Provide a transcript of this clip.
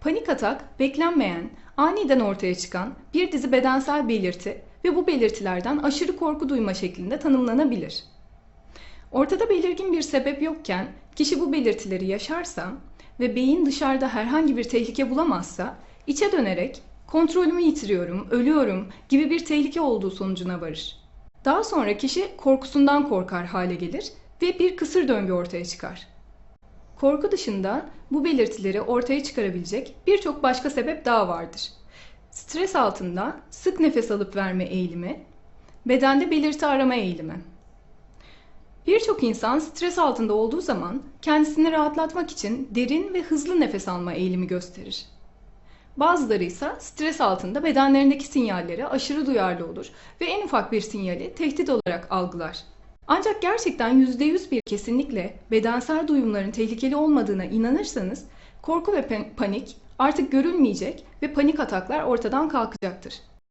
Panik atak, beklenmeyen, aniden ortaya çıkan bir dizi bedensel belirti ve bu belirtilerden aşırı korku duyma şeklinde tanımlanabilir. Ortada belirgin bir sebep yokken kişi bu belirtileri yaşarsa ve beyin dışarıda herhangi bir tehlike bulamazsa içe dönerek kontrolümü yitiriyorum, ölüyorum gibi bir tehlike olduğu sonucuna varır. Daha sonra kişi korkusundan korkar hale gelir ve bir kısır döngü ortaya çıkar. Korku dışında bu belirtileri ortaya çıkarabilecek birçok başka sebep daha vardır. Stres altında sık nefes alıp verme eğilimi, bedende belirti arama eğilimi. Birçok insan stres altında olduğu zaman kendisini rahatlatmak için derin ve hızlı nefes alma eğilimi gösterir. Bazıları ise stres altında bedenlerindeki sinyallere aşırı duyarlı olur ve en ufak bir sinyali tehdit olarak algılar. Ancak gerçekten %100 bir kesinlikle bedensel duyumların tehlikeli olmadığına inanırsanız korku ve pan- panik artık görülmeyecek ve panik ataklar ortadan kalkacaktır.